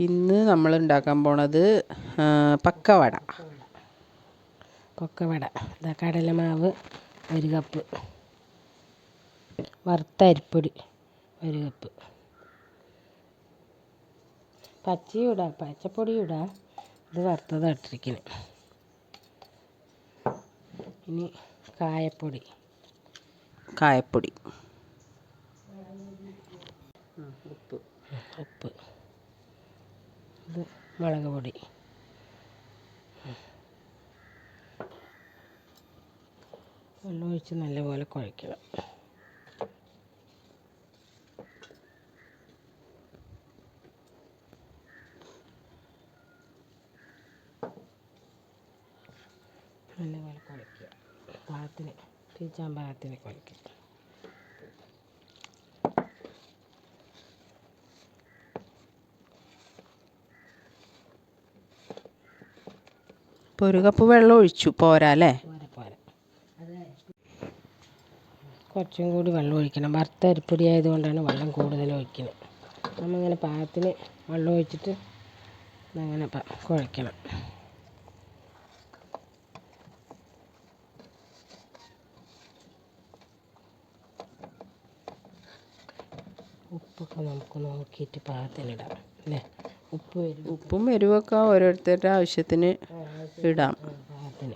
ഇന്ന് നമ്മൾ ഉണ്ടാക്കാൻ പോണത് പക്കവട. പക്കവട. ഇതാ കടലമാവ് ഒരു കപ്പ് വറുത്ത അരിപ്പൊടി ഒരു കപ്പ് പച്ചയും ഇടാം ഇടാ ഇടാം. ഇത് വറുത്തതാണ് ഇട്ടിരിക്കുന്നത് ഇനി കായപ്പൊടി. കായപ്പൊടി. ഉപ്പ്. ഉപ്പ്. ഇത് മുളക് പൊടി. വെള്ളം ഒഴിച്ച് നല്ലപോലെ കുഴയ്ക്കണം. നല്ലപോലെ കുഴക്കുക പാകത്തിന് തിരിച്ചാൻ പാകത്തിന് കുഴയ്ക്കുക. ഇപ്പോൾ ഒരു കപ്പ് വെള്ളം ഒഴിച്ചു പോരാ അല്ലേ? കുറച്ചും കൂടി വെള്ളം ഒഴിക്കണം. വറുത്ത അരിപ്പൊടി ആയതുകൊണ്ടാണ് വെള്ളം കൂടുതൽ ഒഴിക്കുന്നത്. നമ്മളിങ്ങനെ പാകത്തിന് വെള്ളം ഒഴിച്ചിട്ട് അങ്ങനെ കുഴക്കണം ഉപ്പൊക്കെ നമുക്ക് നോക്കിയിട്ട് പാകത്തിനിടാം അല്ലേ? ഉപ്പ് വരും. ഉപ്പും എരിവൊക്കെ ഓരോരുത്തരുടെ ആവശ്യത്തിന് ഇടാം. പാകത്തിന്.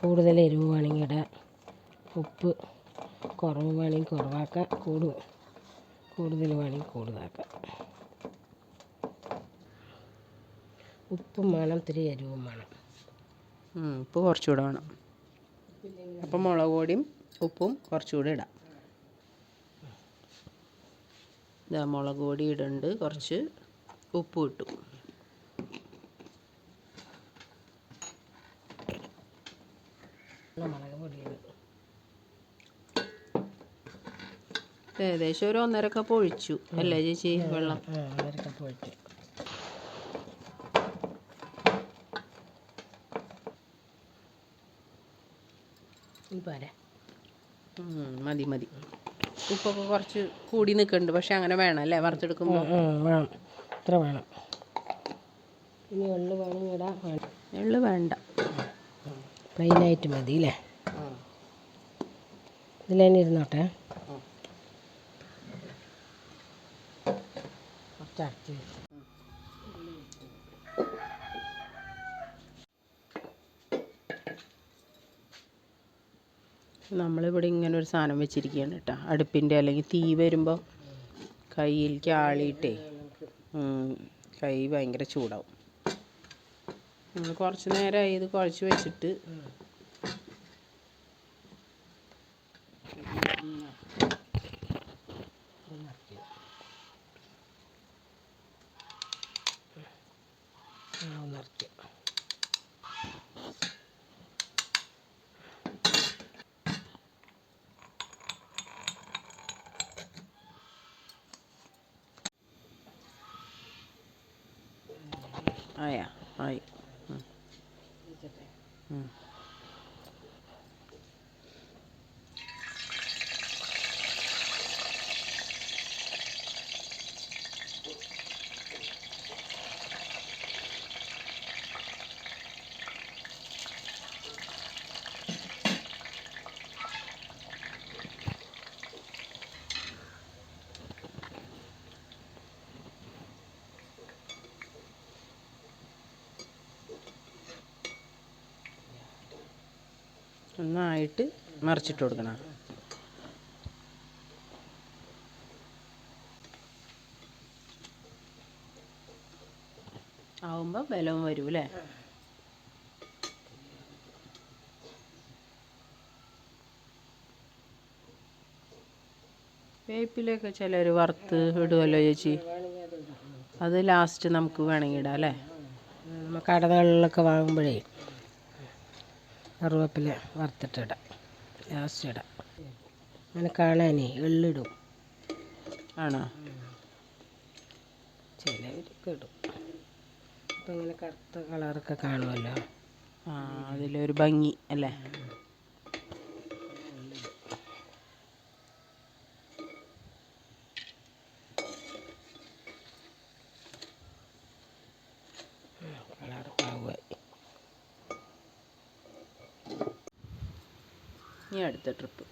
കൂടുതൽ എരിവ് വേണമെങ്കിൽ ഇടാം. ഉപ്പ് കുറവ് വേണമെങ്കിൽ കുറവാക്കാം. കൂടു കൂടുതൽ വേണമെങ്കിൽ കൂടുതലാക്കാം. ഉപ്പും വേണം ഇത്തിരി എരിവും വേണം. ഉപ്പ് കുറച്ചുകൂടെ വേണം. അപ്പം മുളക് പൊടിയും ഉപ്പും കുറച്ചുകൂടെ ഇടാം. ഇതാ മുളക് പൊടി ഇടുന്നുണ്ട് കുറച്ച് ഉപ്പ് ഇട്ടു. മുളക് പൊടിയാണ് ഏകദേശം ഒരു ഒന്നര കപ്പ് ഒഴിച്ചു അല്ലേ ചേച്ചി? വെള്ളം. പോരെ. ഉം, മതി മതി. ഉപ്പൊക്കെ കുറച്ച് കൂടി നിൽക്കുന്നുണ്ട് പക്ഷെ അങ്ങനെ വേണം അല്ലേ? വറുത്തെടുക്കുമ്പോൾ വേണം. ഇത്ര വേണം. ഇനി എള്ള് വേണം ഇടാം. എള്ള് വേണ്ട. പ്ലെയിനായിട്ട് മതി അല്ലേ ഇതിൽ തന്നെ ഇരുന്നോട്ടെ നമ്മളിവിടെ ഇങ്ങനെ ഒരു സാധനം വെച്ചിരിക്കുകയാണ് കേട്ടോ. അടുപ്പിന്റെ അല്ലെങ്കിൽ തീ വരുമ്പോൾ കയ്യിലേക്ക് ആളിയിട്ടേ കൈ ഭയങ്കര ചൂടാവും. നമ്മൾ കുറച്ച് നേരമായി ഇത് കുഴച്ച് വെച്ചിട്ട്. ആയാ ആയി. Mm. നന്നായിട്ട് മറിച്ചിട്ട് കൊടുക്കണം. ആവുമ്പോൾ ബലവും വരും അല്ലേ വേപ്പിലൊക്കെ ചിലർ വറുത്ത് ഇടുമല്ലോ ചേച്ചി. അത് ലാസ്റ്റ് നമുക്ക് വേണമെങ്കിൽ ഇടാം അല്ലേ നമ്മൾ കടകളിലൊക്കെ വാങ്ങുമ്പോഴേ കറുവേപ്പില വറുത്തിട്ടിടാം. ലാസ്റ്റ് ഇടാം. അങ്ങനെ കാണാനേ എള്ളിടും. ആണോ? ചിലവർക്ക് ഇടും. അപ്പം ഇങ്ങനെ കറുത്ത കളറൊക്കെ കാണുമല്ലോ. ആ അതിലൊരു ഭംഗി അല്ലേ? ഇനി അടുത്ത ട്രിപ്പ്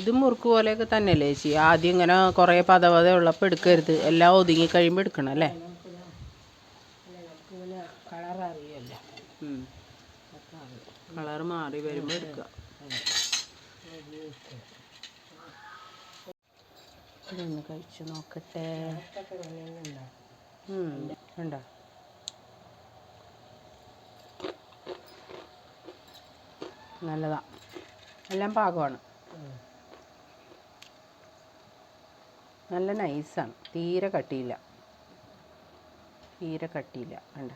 ഇത് മുറുക്ക് പോലെയൊക്കെ തന്നെയല്ലേ ചേച്ചി? ആദ്യം ഇങ്ങനെ കുറേ പതവത ഉള്ളപ്പോൾ എടുക്കരുത്. എല്ലാം ഒതുങ്ങി കഴിയുമ്പോൾ എടുക്കണം അല്ലേ? കളർ മാറി വരുമ്പോൾ എടുക്കുക. ഇതൊന്ന് കഴിച്ചു നോക്കട്ടെ. ഉണ്ടോ കണ്ടോ? നല്ലതാ. എല്ലാം പാകമാണ്. നല്ല നൈസാണ്. തീരെ കട്ടിയില്ല. തീരെ കട്ടിയില്ല. കണ്ട.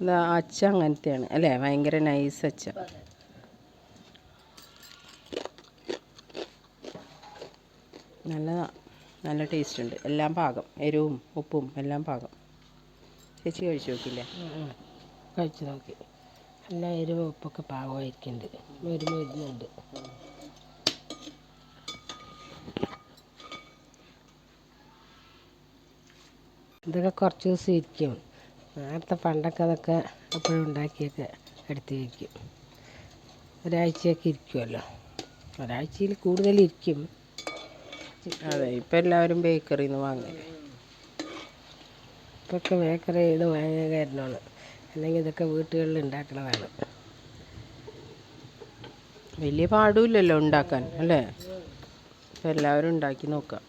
ഇതാ അച്ച അങ്ങനത്തെയാണ്. അല്ലേ? ഭയങ്കര നൈസ് അച്ഛ നല്ലതാണ് നല്ല ടേസ്റ്റ് ഉണ്ട്. എല്ലാം പാകം. എരിവും ഉപ്പും എല്ലാം പാകം. ചേച്ചി കഴിച്ചു നോക്കില്ലേ കഴിച്ചു നോക്കി. നല്ല എരിവും ഉപ്പൊക്കെ പാകമായിരിക്കുന്നുണ്ട് മരുന്ന് വരുന്നുണ്ട് ഇതൊക്കെ കുറച്ച് ദിവസം ഇരിക്കും. നേരത്തെ പണ്ടൊക്കെ അതൊക്കെ എപ്പോഴും ഉണ്ടാക്കിയൊക്കെ എടുത്ത് വയ്ക്കും ഒരാഴ്ചയൊക്കെ ഇരിക്കുമല്ലോ ഒരാഴ്ചയിൽ കൂടുതൽ ഇരിക്കും. അതെ ഇപ്പം എല്ലാവരും ബേക്കറിയിൽ നിന്ന് വാങ്ങല്ലേ ഇപ്പൊക്കെ ബേക്കറി നിന്ന് വാങ്ങിയ കാരണമാണ് അല്ലെങ്കിൽ ഇതൊക്കെ വീട്ടുകളിൽ ഉണ്ടാക്കണതാണ്. വലിയ പാടുമില്ലല്ലോ ഉണ്ടാക്കാൻ അല്ലേ? ഇപ്പം എല്ലാവരും ഉണ്ടാക്കി നോക്കാം.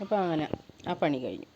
അപ്പം അങ്ങനെ ആ പണി കഴിഞ്ഞു.